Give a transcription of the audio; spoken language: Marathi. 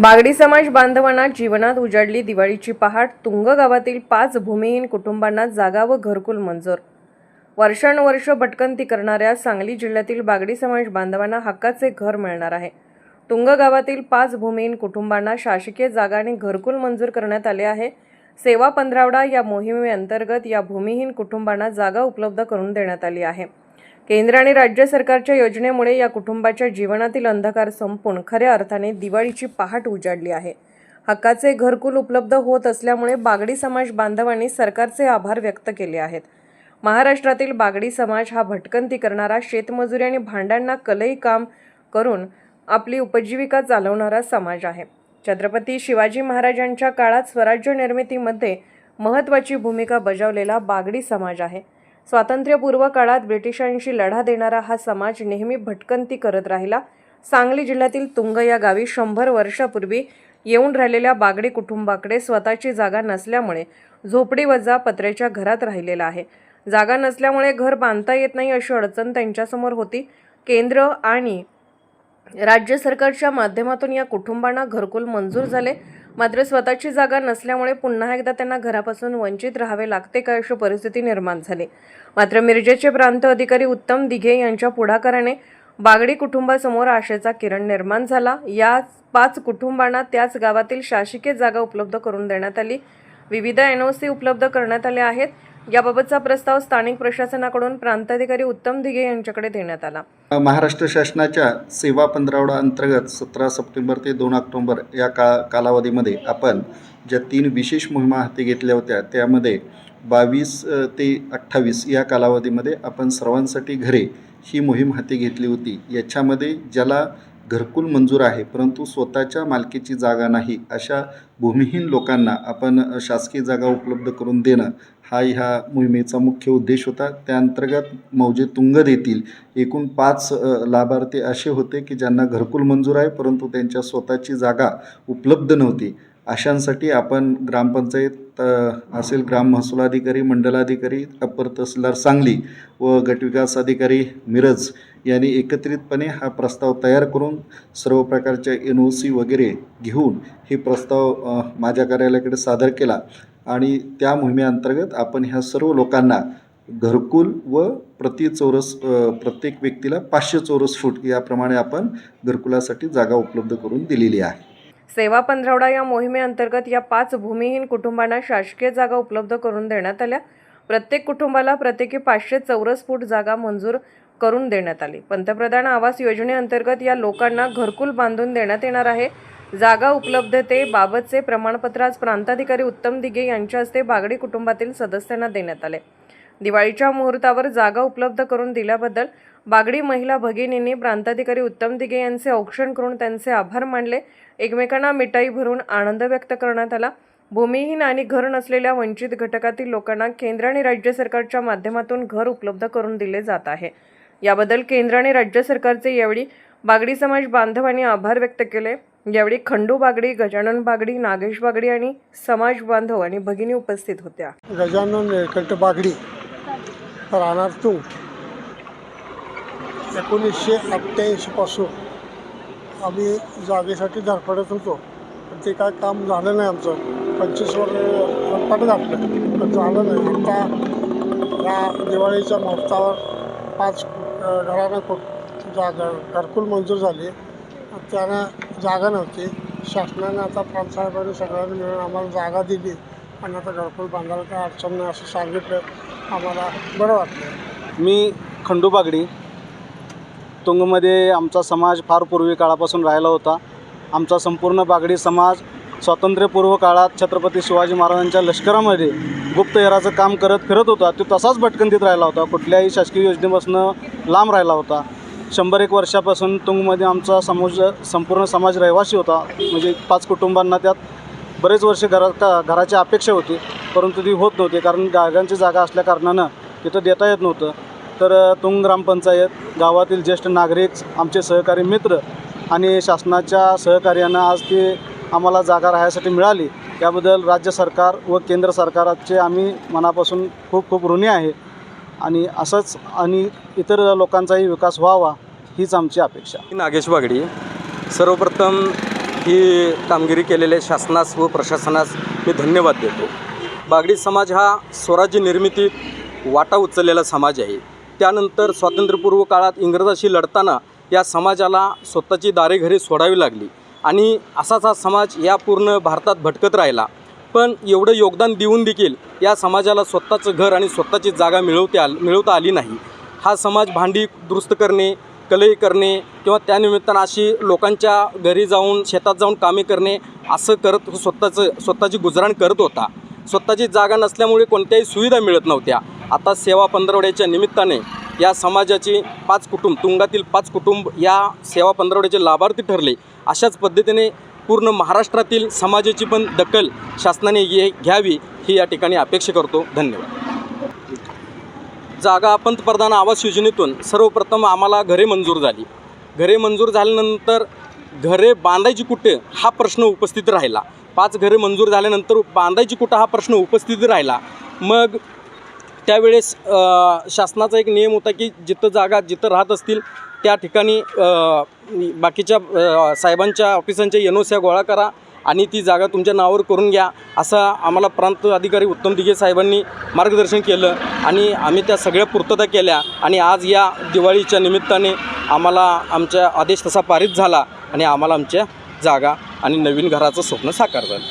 बागडी समाज बांधवांना जीवनात उजाडली दिवाळीची पहाट तुंग गावातील पाच भूमिहीन कुटुंबांना जागा व घरकुल मंजूर. वर्षानुवर्ष भटकंती करणाऱ्या सांगली जिल्ह्यातील बागडी समाज बांधवांना हक्काचे घर मिळणार आहे. तुंग गावातील पाच भूमिहीन कुटुंबांना शासकीय जागा आणि घरकुल मंजूर करण्यात आले आहे. सेवा पंधरावडा या मोहिमेअंतर्गत या भूमिहीन कुटुंबांना जागा उपलब्ध करून देण्यात आली आहे. केंद्र आणि राज्य सरकारच्या योजनेमुळे या कुटुंबाच्या जीवनातील अंधकार संपून खऱ्या अर्थाने दिवाळीची पहाट उजाडली आहे. हक्काचे घरकुल उपलब्ध होत असल्यामुळे बागडी समाज बांधवांनी सरकारचे आभार व्यक्त केले आहेत. महाराष्ट्रातील बागडी समाज हा भटकंती करणारा शेतमजुरी आणि भांड्यांना कलई काम करून आपली उपजीविका चालवणारा समाज आहे. छत्रपती शिवाजी महाराजांच्या काळात स्वराज्य निर्मितीमध्ये महत्त्वाची भूमिका बजावलेला बागडी समाज आहे. स्वातंत्र्यपूर्व काळात ब्रिटिशांशी लढा देणारा हा समाज नेहमी भटकंती करत राहिला. सांगली जिल्ह्यातील तुंग या गावी शंभर वर्षापूर्वी येऊन राहिलेल्या बागडी कुटुंबाकडे स्वतःची जागा नसल्यामुळे झोपडी वजा पत्र्याच्या घरात राहिलेला आहे. जागा नसल्यामुळे घर बांधता येत नाही अशी अडचण त्यांच्यासमोर होती. केंद्र आणि राज्य सरकारच्या माध्यमातून या कुटुंबांना घरकुल मंजूर झाले. मात्र स्वतःची जागा नसल्यामुळे पुन्हा एकदा त्यांना घरापासून वंचित राहावे लागते का अशी परिस्थिती निर्माण झाली. मात्र मिरजेचे प्रांत अधिकारी उत्तम दिघे यांच्या पुढाकाराने बागडी कुटुंबासमोर आशेचा किरण निर्माण झाला. या पाच कुटुंबांना त्याच गावातील शासकीय जागा उपलब्ध करून देण्यात आली. विविध एन ओ सी उपलब्ध करण्यात आल्या आहेत. याबाबतचा प्रस्ताव स्थानिक प्रशासनाकडून प्रांताधिकारी उत्तम दिघे यांच्याकडे देण्यात आला. महाराष्ट्र शासनाच्या सेवा पंधरावडा अंतर्गत सतरा सप्टेंबर ते दोन ऑक्टोंबर या का कालावधीमध्ये आपण ज्या तीन विशेष मोहिमा हाती घेतल्या होत्या त्यामध्ये बावीस ते अठ्ठावीस या कालावधीमध्ये आपण सर्वांसाठी घरे ही मोहीम हाती घेतली होती. याच्यामध्ये ज्याला घरकुल मंजूर आहे परंतु स्वतःच्या मालकीची जागा नाही अशा भूमिहीन लोकांना आपण शासकीय जागा उपलब्ध करून देणं हा ह्या मोहिमेचा मुख्य उद्देश होता. त्या अंतर्गत मौजे तुंगद येथील एकूण पाच लाभार्थी असे होते की ज्यांना घरकुल मंजूर आहे परंतु त्यांच्या स्वतःची जागा उपलब्ध नव्हती. अशांसाठी आपण ग्रामपंचायत असेल ग्राम महसूल अधिकारी मंडलाधिकारी अपर तहसीलदार सांगली व गटविकास अधिकारी मिरज यांनी एकत्रितपणे हा प्रस्ताव तयार करून सर्व प्रकारच्या एन ओ सी वगैरे घेऊन हे प्रस्ताव माझ्या कार्यालयाकडे सादर केला. आणि त्या मोहिमेअंतर्गत आपण ह्या सर्व लोकांना घरकुल व प्रति चौरस प्रत्येक व्यक्तीला पाचशे चौरस फूट याप्रमाणे आपण घरकुलासाठी जागा उपलब्ध करून दिलेली आहे. सेवा पंधरवडा या मोहिमेअंतर्गत या पाच भूमिहीन कुटुंबांना शासकीय जागा उपलब्ध करून देण्यात आल्या. प्रत्येक कुटुंबाला प्रत्येकी पाचशे चौरस फूट जागा मंजूर करून देण्यात आली. पंतप्रधान आवास योजनेअंतर्गत या लोकांना घरकुल बांधून देण्यात येणार आहे. जागा उपलब्धतेबाबतचे प्रमाणपत्र आज प्रांताधिकारी उत्तम दिघे यांच्या हस्ते बागडी कुटुंबातील सदस्यांना देण्यात आले. दिवाळीच्या मुहूर्तावर जागा उपलब्ध करून दिल्याबद्दल बागडी महिला भगिनींनी प्रांताधिकारी उत्तम दिघे यांचे औक्षण करून त्यांचे आभार मानले. एकमेकांना मिठाई भरून आनंद व्यक्त करण्यात आला. भूमिहीन आणि घर नसलेल्या वंचित घटकातील लोकांना केंद्र आणि राज्य सरकारच्या माध्यमातून घर उपलब्ध करून दिले जात आहे. याबद्दल केंद्र आणि राज्य सरकारचे यावेळी बागडी समाज बांधवांनी आभार व्यक्त केले. यावेळी खंडू बागडी गजानन बागडी नागेश बागडी आणि समाज बांधव आणि भगिनी उपस्थित होत्या. गजानन बागडी. राहणार तू? एकोणीसशे अठ्ठ्याऐंशीपासून आम्ही जागेसाठी धडपडत होतो. पण ते काय काम झालं नाही आमचं. पंचवीस वर्ष धडपड घातलं पण झालं नाही. आता या दिवाळीच्या मुहूर्तावर पाच घरांना जागा घरकुल मंजूर झाली. त्यांना जागा नव्हती. शासनाने आता प्रांतसाहेबांनी सगळ्यांनी मिळून आम्हाला जागा दिली. आणि आता घरकुल बांधायला काय अडचण नाही असं सांगितलं. आम्हाला बरं वाटलं. मी खंडू बागडी. तुंगमध्ये आमचा समाज फार पूर्वी काळापासून राहिला होता. आमचा संपूर्ण बागडी समाज स्वातंत्र्यपूर्व काळात छत्रपती शिवाजी महाराजांच्या लष्करामध्ये गुप्तहेराचं काम करत फिरत होता. तो तसाच भटकंतीत राहिला होता. कुठल्याही शासकीय योजनेपासून लांब राहिला होता. शंभर एक वर्षापासून तुंगमध्ये आमचा समोज संपूर्ण समाज रहिवासी होता. म्हणजे पाच कुटुंबांना त्यात बरेच वर्ष घरा का घराची अपेक्षा होती. परंतु ती होत नव्हती. कारण जागांची जागा असल्या कारणानं तिथं देता येत नव्हतं. तर तुंग ग्रामपंचायत गावातील ज्येष्ठ नागरिक आमचे सहकारी मित्र आणि शासनाच्या सहकार्यानं आज ती आम्हाला जागा राहण्यासाठी मिळाली. याबद्दल राज्य सरकार व केंद्र सरकारचे आम्ही मनापासून खूप खूप ऋणी आहे आणि असंच आणि इतर लोकांचाही विकास व्हावा हीच आमची अपेक्षा नागेश बागडी. सर्वप्रथम ही कामगिरी केलेल्या शासनास व प्रशासनास मी धन्यवाद देतो. बागडी समाज हा स्वराज्य निर्मितीत वाटा उचललेला समाज आहे. त्यानंतर स्वातंत्र्यपूर्व काळात इंग्रजाशी लढताना या समाजाला स्वतःची दारेघरे सोडावी लागली. आणि असाच हा समाज या पूर्ण भारतात भटकत राहिला. पण एवढं योगदान देऊन देखील या समाजाला स्वतःचं घर आणि स्वतःची जागा मिळवते आल मिळवता आली नाही. हा समाज भांडी दुरुस्त करणे कलई करणे किंवा त्यानिमित्तानं अशी लोकांच्या घरी जाऊन शेतात जाऊन कामे करणे असं करत स्वतःचं स्वतःची गुजराण करत होता. स्वतःची जागा नसल्यामुळे कोणत्याही सुविधा मिळत नव्हत्या. आता सेवा पंधरवड्याच्या निमित्ताने या समाजाची पाच कुटुंब तुंगातील पाच कुटुंब या सेवा पंधरवड्याचे लाभार्थी ठरले. अशाच पद्धतीने पूर्ण महाराष्ट्रातील समाजाची पण दखल शासनाने घे घ्यावी ही या ठिकाणी अपेक्षा करतो. धन्यवाद. जागा पंतप्रधान आवास योजनेतून सर्वप्रथम आम्हाला घरे मंजूर झाली. घरे मंजूर झाल्यानंतर घरे बांधायची कुठे हा प्रश्न उपस्थित राहिला. पाच घरे मंजूर झाल्यानंतर बांधायची कुठं हा प्रश्न उपस्थित राहिला. मग त्यावेळेस शासनाचा एक नियम होता की जिथं जागा जिथं राहत असतील त्या ठिकाणी बाकीच्या साहेबांच्या ऑफिसांच्या एन ओ सी गोळा करा आणि ती जागा तुमच्या नावावर करून घ्या असं आम्हाला प्रांत अधिकारी उत्तम दिघे साहेबांनी मार्गदर्शन केलं आणि आम्ही त्या सगळ्या पूर्तता केल्या आणि आज या दिवाळीच्या निमित्ताने आम्हाला आमच्या आदेश तसा पारित झाला. आणि आम्हाला आमच्या जागा आणि नवीन घराचं स्वप्न साकार झालं